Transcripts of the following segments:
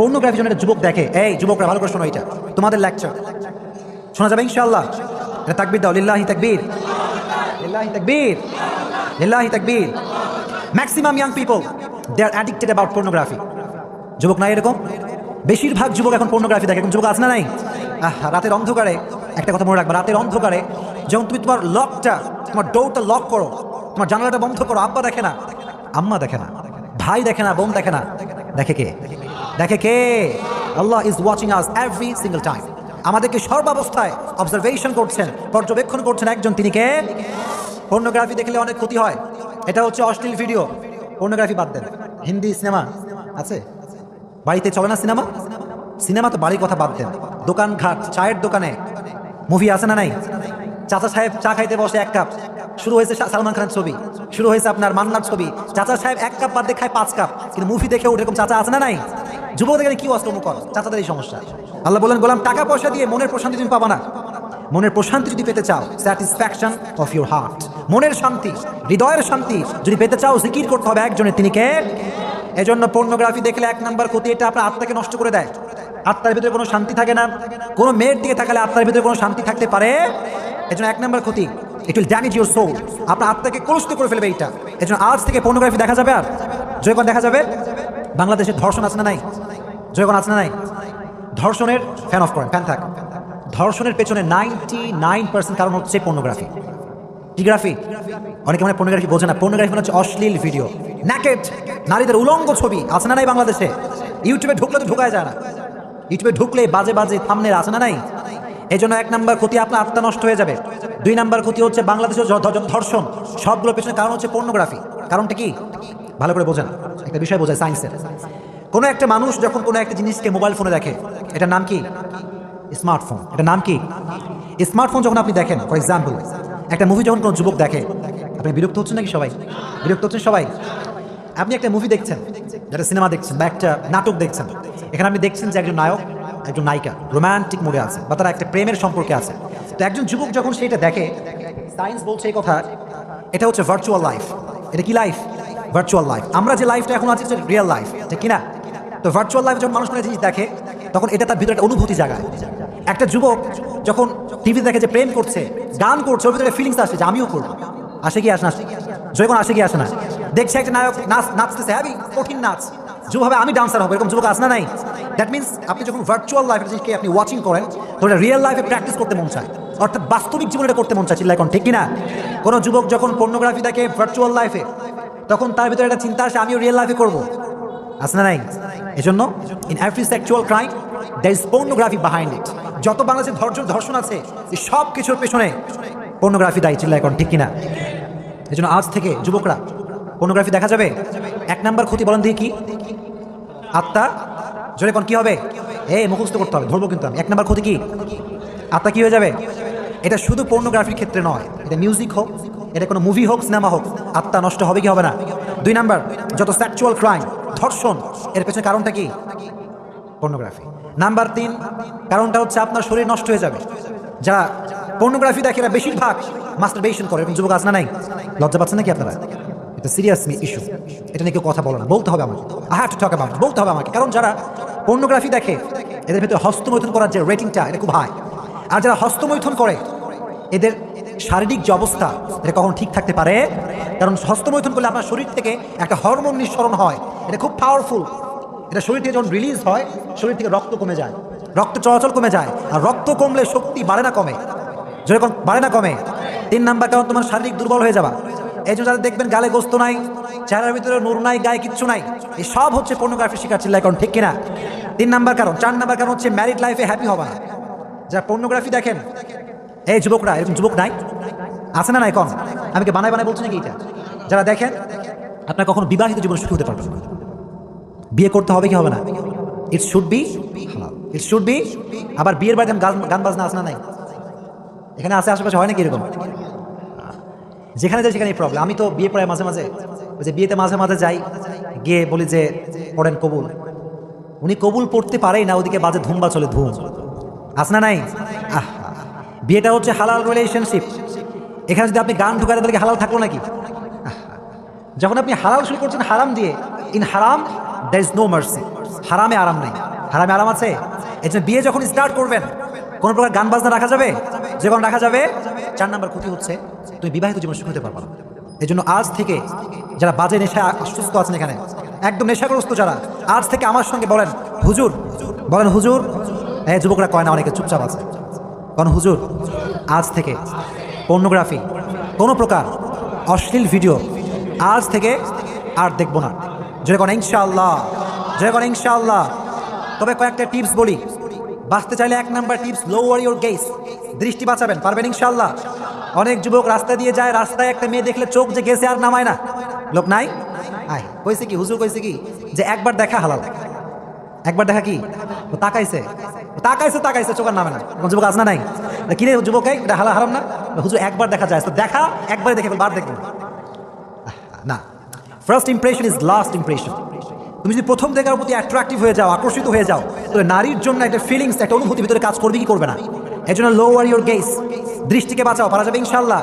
Pornography যখন একটা যুবক দেখে, এই যুবকরা, ভালো করে শোনো এটা, তোমাদের লেকচার শোনা যাবে ইনশাআল্লাহ? এটা তাকবির দাও, লিল্লাহি তাকবীর। লিল্লাহি তাকবীর। লিল্লাহি তাকবীর। Maximum young people they are addicted about pornography যুবক নাই এরকম? বেশিরভাগ যুবক এখন পর্নোগ্রাফি দেখে, এখন যুবক আছে না নাই? আহ, রাতের অন্ধকারে, একটা কথা মনে রাখবা, রাতের অন্ধকারে যখন তুমি তোমার লকটা তোমার ডোরটা লক করো, তোমার জানালাটা বন্ধ করো, আব্বা দেখে না, আম্মা দেখে না, ভাই দেখে না, বোন দেখে না, দেখে কে? দেখে কে? Allah is watching us every single time আমাদেরকে সর্বাবস্থায় অবজারভেশন করছেন, পর্যবেক্ষণ করছেন একজন, তিনি কে? পর্নোগ্রাফি দেখলে অনেক ক্ষতি হয়। এটা হচ্ছে অশ্লীল ভিডিও পর্নোগ্রাফি বাদ দেন। হিন্দি সিনেমা আছে? বাড়িতে চলে না সিনেমা সিনেমা তো বাড়ির কথা বাদ দেন। দোকান ঘাট, চায়ের দোকানে। মুভি আছে না নাই? চাচা সাহেব চা খাইতে বসে এক কাপ শুরু হয়েছে সালমান খানের ছবি। শুরু হয়েছে আপনার মান্নার ছবি। চাচা সাহেব এক কাপ বাদ দিয়ে খায় পাঁচ কাপ কিন্তু মুভি দেখে ওরকম চাচা আছে না নাই? যুবকদের কি অষ্টম কর? চাচাদের এই সমস্যা। আল্লাহ বলেন বললাম টাকা পয়সা দিয়ে মনের প্রশান্তি তুমি পাবা না। মনের প্রশান্তি যদি পেতে চাও স্যাটিসফ্যাকশন অফ ইউর হার্ট মনের শান্তি, হৃদয়ের শান্তি যদি পেতে চাও, জিকির করতে হবে একজনের, তিনি কে? এজন্য পর্নোগ্রাফি দেখলে এক নাম্বার ক্ষতি, এটা আপনার আত্মাকে নষ্ট করে দেয়। আত্মার ভিতরে কোনো শান্তি থাকে না। কোনো মেয়ের দিকে থাকলে আত্মার ভিতরে কোনো শান্তি থাকতে পারে। এজন্য এক নাম্বার ক্ষতি it will damage your soul আপনার আত্মাকে কলুষিত করে ফেলবে এইটা। এজন্য আজ থেকে পর্নোগ্রাফি দেখা যাবে আর? জয়গণ দেখা যাবে? বাংলাদেশে ধর্ষণ আছে না নাই? জয়গণ আছে না নাই? ধর্ষণের ফ্যান অফ করেন ফ্যান থাক। ধর্ষণের পেছনে নাইনটি নাইন পার্সেন্ট কারণ হচ্ছে পর্নোগ্রাফি টিগ্রাফি অনেকে মানে পর্নোগ্রাফি বোঝে না। পর্নোগ্রাফি মানে হচ্ছে অশ্লীল ভিডিও ন্যাকেট নারীদের উলঙ্গ ছবি। আছে না নাই বাংলাদেশে? ইউটিউবে ঢুকলে তো ঢোকায় যায় না। ইউটিউবে ঢুকলে বাজে বাজে থামনের আছে না নাই? এই জন্য এক নাম্বার ক্ষতি আপনার আত্মা নষ্ট হয়ে যাবে। দুই নাম্বার ক্ষতি হচ্ছে বাংলাদেশের ধর্ষণ। সবগুলোর পেছনে কারণ হচ্ছে পর্নোগ্রাফি কারণটা কি? ভালো করে বোঝেন। একটা বিষয় বোঝায় সায়েন্সের কোনো একটা মানুষ যখন কোনো একটা জিনিসকে মোবাইল ফোনে দেখে, এটার নাম কি? স্মার্টফোন এটা নাম কি? স্মার্টফোন যখন আপনি দেখেন ফর এক্সাম্পল একটা মুভি যখন কোনো যুবক দেখে, আপনি বিরক্ত হচ্ছেন নাকি সবাই? বিরক্ত হচ্ছেন সবাই? আপনি একটা মুভি দেখছেন যেটা সিনেমা দেখছেন বা একটা নাটক দেখছেন, এখানে আপনি দেখছেন যে একজন নায়ক, একজন নায়িকা রোমান্টিক মোডে আছে বা তারা একটা প্রেমের সম্পর্কে আছে। তো একজন যুবক যখন সেটা দেখে সায়েন্স বলছে এই কথা, এটা হচ্ছে ভার্চুয়াল লাইফ এটা কি লাইফ ভার্চুয়াল লাইফ আমরা যে লাইফটা এখন আছি রিয়েল লাইফ ঠিক কিনা তো ভার্চুয়াল লাইফে যখন মানুষ কোনো জিনিস দেখে, তখন এটা তার ভিতরে একটা অনুভূতি জাগায়। একটা যুবক যখন টিভি দেখে যে প্রেম করছে, গান করছে, ওর ভিতরে ফিলিংস আসে যে আমিও করব। আসে কি, আসে না? জয়গণ, আসে কি, আসে না? দেখছে একটা নায়ক নাচ, নাচতেছে হ্যাঁ কঠিন নাচ। যেভাবে আমি ডান্সার হব, এরকম যুবক আসে না নাই? দ্যাট মিনস আপনি যখন ভার্চুয়াল লাইফের জিনিসকে আপনি ওয়াচিং করেন তো এটা রিয়েল লাইফে প্র্যাকটিস করতে মন চায়। অর্থাৎ বাস্তবিক জীবনে এটা করতে মন চায় চিল্লা এখন ঠিক কিনা? কোনো যুবক যখন পর্নোগ্রাফি দেখে ভার্চুয়াল লাইফে তখন তার ভিতরে একটা চিন্তা আসে, আমিও রিয়েল লাইফে করব। আছে না নাই? এজন্য in every sexual crime there is pornography behind it যত বাংলাদেশের ধর্ষণ ধর্ষণ আছে সব কিছুর পেছনে পর্নোগ্রাফি দায়ী চিল্লা এখন, ঠিক কিনা? এজন্য আজ থেকে যুবকরা পর্নোগ্রাফি দেখা যাবে? এক নাম্বার ক্ষতি বলেন দিয়ে কি? আত্মা, জোরে কোন কি হবে? এ, মুখস্থ করতে হবে, ধরবো কিন্তু আমি। এক নাম্বার ক্ষতি কি? আত্মা কি হয়ে যাবে? এটা শুধু পর্নোগ্রাফির ক্ষেত্রে নয়, এটা মিউজিক হোক, এটা কোনো মুভি হোক সিনেমা হোক, আত্মা নষ্ট হবে কি হবে না? দুই নাম্বার, যত সেক্সুয়াল ক্রাইম ধর্ষণ, এর পেছনে কারণটা কি? পর্নোগ্রাফি নাম্বার তিন, কারণটা হচ্ছে আপনার শরীর নষ্ট হয়ে যাবে। যারা পর্নোগ্রাফি দেখে এরা বেশিরভাগ মাস্টারবেশন করে, এরকম যুবক আছে না নাই। লজ্জা পাচ্ছেন নাকি আপনারা? এটা সিরিয়াস ইস্যু এটা নিয়ে কেউ কথা বলে না। বলতে হবে আমাকে। I have to talk about বলতে হবে আমাকে। কারণ যারা পর্নোগ্রাফি দেখে, এদের ভিতরে হস্তমৈথুন করার যে রেটিংটা এটা খুব হাই আর যারা হস্তমৈথুন করে, এদের শারীরিক যে অবস্থা, এটা কখন ঠিক থাকতে পারে? কারণ হস্তমৈথুন করলে আপনার শরীর থেকে একটা হরমোন নিঃসরণ হয়। এটা খুব পাওয়ারফুল এটা শরীর থেকে যখন রিলিজ হয়, শরীর থেকে রক্ত কমে যায়। রক্ত চলাচল কমে যায়। আর রক্ত কমলে শক্তি বাড়ে না কমে। যেরকম বাড়ে না কমে। তিন নাম্বার কারণ তোমার শারীরিক দুর্বল হয়ে যাবা এই জন্য যাদের দেখবেন গালে গোস্ত নাই, চেহারার ভিতরে নূর নাই, গায়ে কিচ্ছু নাই, এই সব হচ্ছে পর্নোগ্রাফি শিকার চিল্লাই কারণ ঠিক কিনা? তিন নাম্বার কারণ, চার নাম্বার কারণ হচ্ছে ম্যারিড লাইফে হ্যাপি হবা যারা পর্নোগ্রাফি দেখেন, এই যুবকরা, এরকম যুবক নাই? আছে না নাই? কম। আমি কি বানায় বানায় বলছি নাকি এটা? যারা দেখেন, আপনার কখনো বিবাহিত জীবন সুখী হতে পারবেন বিয়ে করতে হবে কি হবে না? It should be it should be আবার বিয়ের বাড়িতে গান বাজনা আছে না নাই? এখানে আসে আশেপাশে হয় নাকি এরকম? যেখানে যাই সেখানে প্রবলেম আমি তো বিয়ে পড়াই মাঝে মাঝে, ওই যে বিয়েতে মাঝে মাঝে যাই, গিয়ে বলি যে, পড়েন কবুল। উনি কবুল পড়তে পারেই না, ওদিকে বাজে ধুমবা চলে, ধুম। আছে না নাই? আহ। বিয়েটা হচ্ছে হালাল রিলেশনশিপ এখানে যদি আপনি গান ঢুকাতে তাহলে হালাল থাকল নাকি? যখন আপনি হালাল শুরু করছেন, হারাম দিয়ে, ইন হারাম দ্যার ইজ নো মার্সি হারামে আরাম নাই। হারামে আরাম আছে? এই জন্য বিয়ে যখন স্টার্ট করবেন, কোনো প্রকার গান বাজনা রাখা যাবে? যখন রাখা যাবে? চার নাম্বার ক্ষতি হচ্ছে, তুমি বিবাহিত জীবন সুখ হতে পারবে এই জন্য আজ থেকে যারা বাজে নেশা অসুস্থ আছেন এখানে, একদম নেশাগ্রস্ত যারা, আজ থেকে আমার সঙ্গে বলেন, হুজুর বলেন, হুজুর। এই যুবকরা কয় না, অনেকে চুপচাপ আছে। কারণ হুজুর, আজ থেকে পর্নোগ্রাফি, কোনো প্রকার অশ্লীল ভিডিও আজ থেকে আর দেখব না। জয় কোন ইনশাআল্লাহ জয় কোন ইনশাআল্লাহ। তবে কয়েকটা টিপস বলি। বাঁচতে চাইলে এক number tips low lower your gaze দৃষ্টি বাঁচাবেন, পারবেন, ইনশাআল্লাহ। অনেক যুবক রাস্তা দিয়ে যায়, রাস্তায় একটা মেয়ে দেখলে চোখ যে গেছে আর নামায় না। লোক নাই? আয়, কইছে কি, হুজুর কইছে কি, যে একবার দেখা হালাল। একবার দেখা কি? তাকাইছে। তাকাইছে তাকাইছে চোখের নামে না। কোন যুবক আজ না নাই? কি রে যুবক এটা হালা হারাম না? হুজুর, একবার দেখা যায়। তো দেখা, একবারে দেখে বার দেখব। না। First impression is last impression তুমি যদি প্রথম দেখার প্রতি অ্যাট্রাকটিভ হয়ে যাও, আকর্ষিত হয়ে যাও তবে নারীর জন্য একটা ফিলিংস একটা অনুভূতি ভিতরে কাজ করবে কি করবে না? এই জন্য লো আর ইউর গেস দৃষ্টিকে বাঁচাও, পারা যাবে ইনশাল্লাহ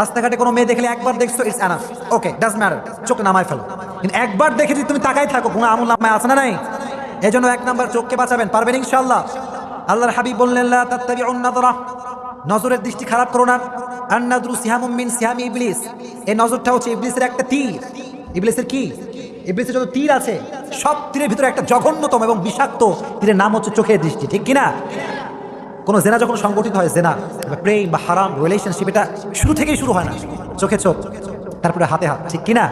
রাস্তাঘাটে কোনো মেয়ে দেখলে একবার দেখছ it's enough okay does matter চোখে নামায় ফেলো। কিন্তু একবার দেখে যদি তুমি তাকাই থাকো, কোনো আমল নামায় আছে না নাই? এই জন্য এক নাম্বার চোখকে বাঁচাবেন, পারবেন ইনশাল্লাহ আল্লাহর হাবিব বললেন নজরের দৃষ্টি খারাপ করো না। আন্নাদরু সিহামুম মিন সিহামি ইবলিস। এই নজরটা হচ্ছে ইবলিসের একটা তীর। ইবলিসের কি? ইবলিসের যত তীর আছে, সব তীরের ভিতরে একটা জঘন্যতম এবং বিষাক্ত তীরের নাম হচ্ছে চোখের দৃষ্টি, ঠিক কিনা? কোনো জেনা যখন সংগঠিত হয়, জেনা বা প্রেম বা হারাম রিলেশনশিপ এটা শুরু থেকেই শুরু হয় না। চোখে চোখ, তারপরে হাতে হাত, ঠিক কিনা?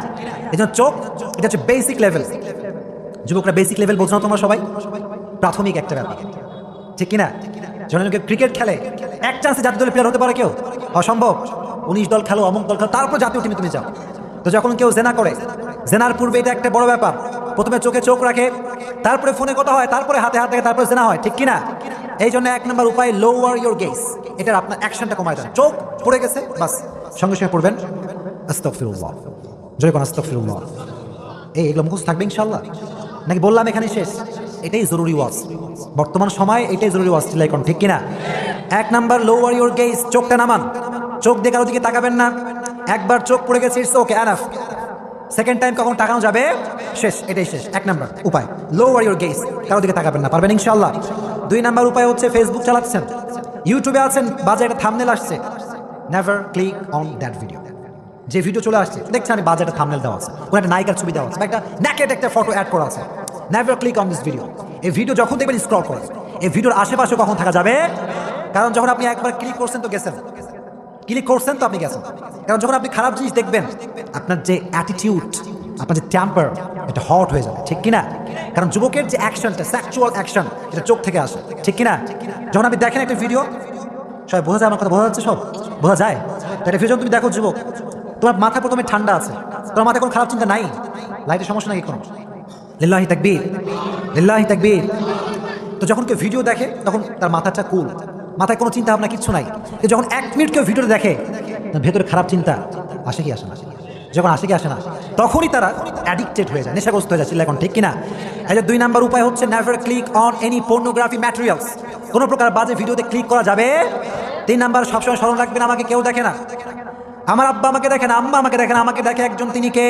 এই জন্য চোখ, এটা হচ্ছে বেসিক লেভেল যুবকরা বেসিক লেভেল বোঝো না তোমরা সবাই? প্রাথমিক একটা ব্যাপার। ঠিক কিনা? যখন ক্রিকেট খেলে এক চান্সে জাতীয় দলের প্লেয়ার হতে পারে কেউ? অসম্ভব উনিশ দল খেলো, অমুক দল খেলো, তারপর জাতীয় টিমে তুমি যাও। তো যখন কেউ জেনা করে, জেনার পূর্বে এটা একটা বড় ব্যাপার। প্রথমে চোখে চোখ রাখে, তারপরে ফোনে কথা হয়, তারপরে হাতে হাত থাকে তারপরে জেনা হয়, ঠিক কিনা? এই জন্য এক নম্বর উপায় লোয়ার ইউর গেস এটার আপনার অ্যাকশনটা কমায় দেন। চোখ পড়ে গেছে, বাস। সঙ্গে সঙ্গে পড়বেন আস্তফিরুল্লাহ জয় কোন আস্তফিরুল্লাহ এই এগুলো মুখস্থ থাকবে ইনশাল্লাহ নাকি বললাম এখানে শেষ? এটাই জরুরি ওয়াজ। বর্তমান সময় এটাই জরুরি ওয়াজ ঠিক কিনা? এক নাম্বার লোয়ার ইউর গেস চোখটা নামান। চোখ দিয়ে কারও দিকে তাকাবেন না। একবার চোখ পড়ে গেছে it's okay enough second time কখন তাকানো যাবে? শেষ, এটাই শেষ। এক নাম্বার উপায়। লোয়ার ইউর গেস কারও দিকে তাকাবেন না, পারবেন ইনশাল্লাহ দুই নাম্বার উপায় হচ্ছে ফেসবুক চালাচ্ছেন। ইউটিউবে আছেন, বাজে একটা থামনেল আসছে। Never click on that video যে ভিডিও চলে আসছে, দেখছেন আমি বাজেটে থামনেল দেওয়া আছে। কোনো একটা নায়িকার ছবি দেওয়া আছে একটা ন্যাকেট একটা ফটো অ্যাড করা আছে। Never click on this video এই ভিডিও যখন দেখবেন স্ক্রল করেন। এই ভিডিওর আশেপাশে কখন থাকা যাবে? কারণ যখন আপনি একবার ক্লিক করছেন তো গেছেন। ক্লিক করছেন তো আপনি গেছেন। কারণ যখন আপনি খারাপ জিনিস দেখবেন, আপনার যে অ্যাটিটিউড আপনার যে ট্যাম্পার এটা হট হয়ে যাবে। ঠিক কিনা? কারণ যুবকের যে অ্যাকশনটা সেক্সুয়াল অ্যাকশন এটা চোখ থেকে আসে। ঠিক কিনা? যখন আপনি দেখেন একটা ভিডিও সবাই বোঝা যায় আমার কথা, বোঝা যাচ্ছে সব? বোঝা যায়? একটা ভিডিও তুমি দেখো যুবক, তোমার মাথা প্রথমে ঠান্ডা আছে। তোমার মাথায় কোনো খারাপ চিন্তা নাই? লাইটের সমস্যা নাকি কোনো? লিল্লাহি তাকবীর লিল্লাহি তাকবীর। তো যখন কেউ ভিডিও দেখে, তখন তার মাথাটা কুল মাথায় কোনো চিন্তা ভাবনা, কিচ্ছু নাই। যখন এক মিনিট কেউ ভিডিও দেখে, তার ভেতরে খারাপ চিন্তা, আসে কি, আসে না। যখন আসে কি, আসে না। তখনই তারা অ্যাডিক্টেড হয়ে যায়, নেশাগ্রস্ত হয়ে যায় চিল্লা এখন ঠিক কিনা? যে দুই নাম্বার উপায় হচ্ছে never click on any pornography materials কোনো প্রকার বাজে ভিডিওতে ক্লিক করা যাবে? তিন নাম্বার, সবসময় স্মরণ রাখবেন, আমাকে কেউ দেখে না। আমার আব্বা আমাকে দেখে না, আম্মা আমাকে দেখেন আমাকে দেখে একজন, তিনি কে?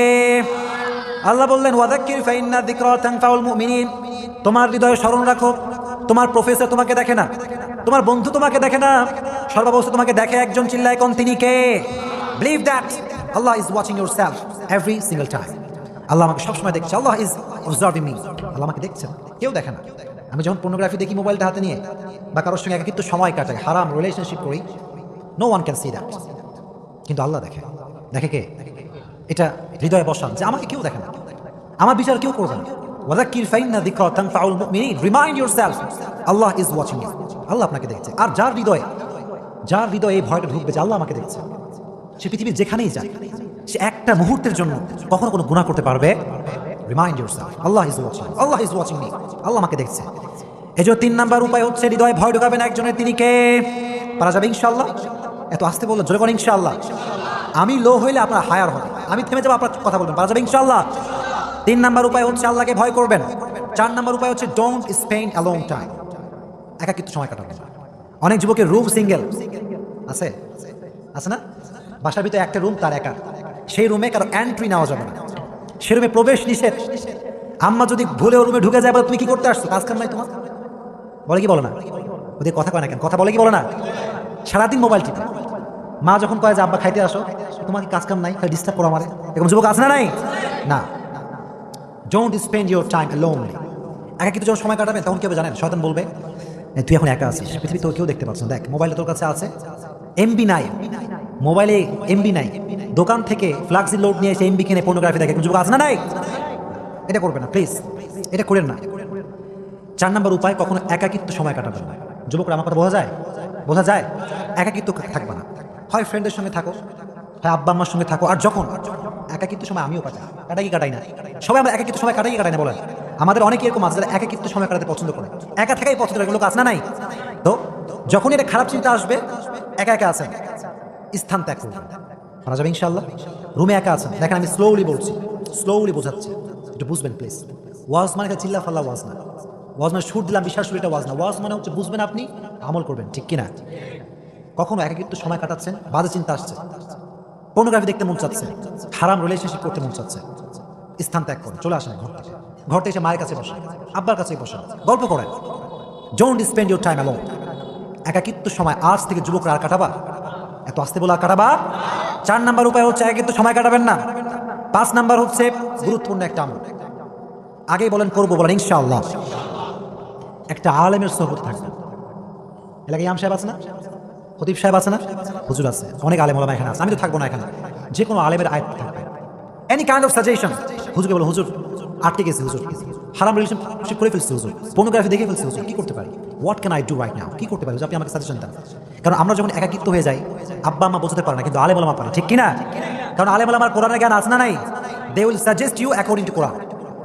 আল্লাহ বললেন, ওয়াদাক্কির তোমার হৃদয়ে স্মরণ রাখো, তোমার প্রফেসর তোমাকে দেখে না। তোমার বন্ধু তোমাকে দেখে না? সর্বাবস্থা তোমাকে দেখে একজন চিল্লায়, কোন তিনি কে? Believe that Allah is watching yourself every single time Allah আমাকে সবসময় দেখছে। Allah is observing me Allah আমাকে দেখছেন কেউ দেখে না। আমি যখন পর্নোগ্রাফি দেখি মোবাইলটা হাতে নিয়ে, বা কারোর সঙ্গে একাকিত্ব সময় কাটাই, হারাম রিলেশনশিপ করি no one can see that কিন্তু আল্লাহ দেখে। দেখে কে? এটা হৃদয়ে বসান যে আমাকে কেউ দেখে না। আমার বিচার কেউ করবে না। ওয়াদাক্কির ফাইন্না যিকরা তানফাউল মুমিনিন। Remind yourself Allah is watching you Allah আপনাকে দেখছে। আর যার হৃদয়ে যার হৃদয়ে এই ভয়টা ঢুকবে যে আল্লাহ আমাকে দেখছে, সে পৃথিবীর যেখানেই যায় সে একটা মুহূর্তের জন্য কখনো কোনো গুনাহ করতে পারবে। Remind yourself Allah is watching Allah is watching me Allah আমাকে দেখছে। এই জন্য তিন নাম্বার উপায় হচ্ছে, হৃদয়ে ভয় ঢুকাবেন একজনের, তিনি কে? পারা যাবে ইনশাআল্লাহ। এত আসতে বলল, জোরে বলেন ইনশাআল্লাহ। আমি লো হইলে আপনার হায়ার হবে আমি থেমে যাব, আপনার কথা বলবেন। পারা যাবে ইনশাআল্লাহ। তিন নাম্বার উপায় হচ্ছে আল্লাহকে ভয় করবেন। চার নাম্বার উপায় হচ্ছে ডোন্ট স্পেন্ড অ্যালং টাইম একাকিত্ব সময় কাটাবেন। অনেক যুবকের রুম সিঙ্গেল। আছে? আছে না? বাসার ভিতরে একটা রুম, তার একা। সেই রুমে কারও এন্ট্রি নেওয়া যাবে না। সে রুমে প্রবেশ নিষেধ। আম্মা যদি ভুলে রুমে ঢুকে যায়, বলে, তুমি কি করতে আসছো? কাজ কাম নাই তোমার? বলে কি বলো না? ওদের কথা কয় না কেন? কথা বলে কি বলো না? সারাদিন মোবাইল টিপে। মা যখন কয় যে, আব্বা, খাইতে আসো। তোমার কি কাজ কাম নাই? ডিস্টার্ব করো আমারে। এরকম যুবক আছে না নাই? না। Don't spend your time lonely একা কিন্তু যখন সময় কাটাবে তখন কেউ জানেন? শয়তান বলবে তুই এখন একা আছিস। পৃথিবী তোর কেউ দেখতে পাচ্ছ দেখ মোবাইলে তোর কাছে আছে এমবি নাই মোবাইলে এমবি নাই দোকান থেকে ফ্লাক্সি লোড নিয়ে এসে এমবি কিনে পর্নোগ্রাফি দেখে। যুবক আছে না নাই? এটা করবে না প্লিজ এটা করেন না। চার নম্বর উপায়, কখনো একাকিত্ব সময় কাটাবেন না। যুবকরা আমার কথা বোঝা যায়? বোঝা যায়? একাকিত্ব থাকবে না। হয় ফ্রেন্ডের সঙ্গে থাকো। হয় আব্বা আম্মার সঙ্গে থাকো। আর যখন একাকিত্ব সময় আমিও কাটাই কাটাই কাটাই না? সবাই আমরা একাকিত্ব সময় কাটাই কাটাই না বলেন? আমাদের অনেকে এরকম আছে যারা একাকিত্ব সময় কাটাতে পছন্দ করে। একা থাকাই পছন্দ করে লোক আছে না নাই? তো যখন এটা খারাপ চিন্তা আসবে, একা একা আছেন। স্থান ত্যাগ করবেন মারা যাবে ইনশাল্লাহ রুমে একা আছেন। দেখেন আমি স্লোলি বলছি স্লোলি বোঝাচ্ছি। একটু বুঝবেন প্লিজ ওয়াজ মানে চিল্লা ফাল্লা ওয়াজ না। ওয়াজ মানে সুর দিলাম, বিশ্বাস এটা ওয়াজ না। ওয়াজ মানে হচ্ছে বুঝবেন আপনি, আমল করবেন, ঠিক কিনা? কখনো একাকিত্ব সময় কাটাচ্ছেন, বাজে চিন্তা আসছে। পর্নোগ্রাফি দেখতে মন চাচ্ছে। হারাম রিলেশনশিপ করতে মন চাচ্ছে। স্থান ত্যাগ করে চলে আসেন ঘর থেকে ঘর থেকে এসে মায়ের কাছে বসে আব্বার কাছে বসেন, গল্প করেন। Don't spend your time alone একাকিত্ব সময় আজ থেকে যুবকরা আর কাটাবা? এত আসতে বলে আর কাটাবা? চার নাম্বার উপায় হচ্ছে একাকিত্ব সময় কাটাবেন না। পাঁচ নাম্বার হচ্ছে গুরুত্বপূর্ণ একটা আমল। আগেই বলেন, করব বলেন, ইনশাআল্লাহ। একটা আলেমের সোহবত থাকবে এলাকায় ইমাম সাহেব আছে না? খতিব সাহেব আছে না? হুজুর আছে, অনেক আলেম ওলামা এখানে আছে, আমি তো থাকব না এখানে। যে কোনো আলেমের আয়াত থাকবে। এনি কাইন্ড অফ সাজেশন হুজুরকে বলো, হুজুর, আটকে গেছে হুজুর। হারাম রিলেশনশিপ করে ফেলছে হুজুর। পর্নোগ্রাফি দেখে ফেলছে হুজুর। কি করতে পারি? What can I do right now কি করতে পারি? আপনি আমাকে সাজেশন দেন। কারণ আমরা যখন একাকিত্ব হয়ে যাই, আব্বা আম্মা বোঝাতে পারে না, কিন্তু আলেম ওলামা পারে। ঠিক কি না কারণ আলেম ওলামার কোরআনের জ্ঞান আছে না নাই? They will suggest you according to Quran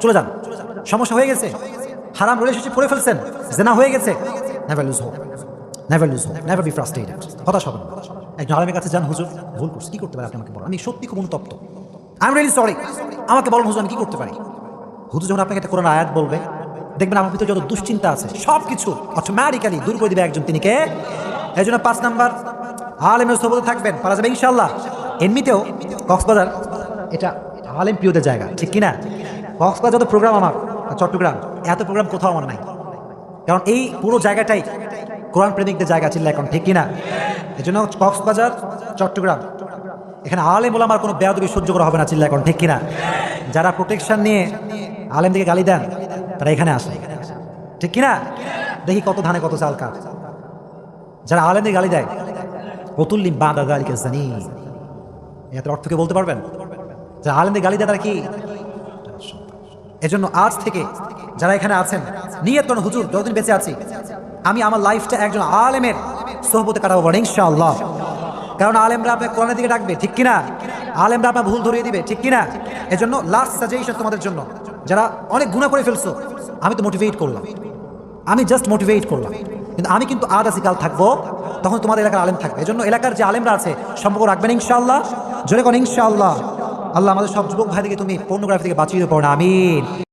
চলে যান। সমস্যা হয়ে গেছে। হারাম রিলেশনশিপ করে ফেলছেন। জেনা হয়ে গেছে। Never lose hope never lose hope never be frustrated হতাশ হবেন। একজন আলমের কাছে যান, হুজুর, ভুল করছি, কি করতে পারি আপনি আমাকে বলেন? আমি সত্যি খুব অনুতপ্ত। আই এম রিয়েলি সরি আমাকে বলুন হুজুর, আমি কি করতে পারি? হুজুর যখন আপনাকে একটা কোরআন আয়াত বলবে, দেখবেন আমার ভিতরে যত দুশ্চিন্তা আছে সব কিছু অটোমেটিক্যালি দূর করে দিবে একজন তিনি কে এই জন্য পাঁচ নাম্বার, আলেমের সবতে থাকবেন, পারা যাবে ইনশাল্লাহ এমনিতেও কক্সবাজার, এটা আলেম প্রিয়দের জায়গা, ঠিক কিনা? কক্সবাজার যত প্রোগ্রাম আমার চট্টগ্রাম, এত প্রোগ্রাম কোথাও আমার নাই। কারণ এই পুরো জায়গাটাই কোরআন প্রেমিকদের জায়গা ছিল এখন ঠিক কিনা? এই জন্য কক্সবাজার, চট্টগ্রাম। এখানে আলেম বলে আমার কোনো বেয়াদবি সহ্য করা হবে না চিল্লা এখন ঠিক কিনা? যারা প্রোটেকশন নিয়ে আলেম দিকে গালি দেন, তারা এখানে আসে। ঠিক কিনা? দেখি কত ধানে কত চাল কার। যারা আলেম দিকে গালি দেয় অতুল্লিম বাঁধা গালিকে জানি। এত অর্থকে বলতে পারবেন? যারা আলেম দিকে গালি দেয়, তারা কি? এজন্য আজ থেকে যারা এখানে আছেন, নিয়ত করেন, হুজুর, যতদিন বেঁচে আছি, আমি আমার লাইফটা একজন আলেমের সোহবতে কাটাবো বলেন ইনশাআল্লাহ। কারণ আলেমরা আপনার কোরআনের দিকে ডাকবে, ঠিক কিনা? আলেমরা আপনার ভুল ধরিয়ে দিবে, ঠিক কিনা? এজন্য লাস্ট সাজেশন তোমাদের জন্য। যারা অনেক গুণা করে ফেলছো, আমি তো মোটিভেট করলাম। আমি জাস্ট মোটিভেট করলাম। কিন্তু আমি কিন্তু আজ আছি কাল থাকব, তখন তোমাদের এলাকার আলেম থাকবে। এজন্য এলাকার যে আলেমরা আছে, সম্পর্ক রাখবেন, ইনশাআল্লাহ। জোরে কোন ইনশাআল্লাহ। আল্লাহ আমাদের সব যুবক ভাই থেকে তুমি পর্নোগ্রাফি থেকে বাঁচিয়ে পড়ো না, আমিন।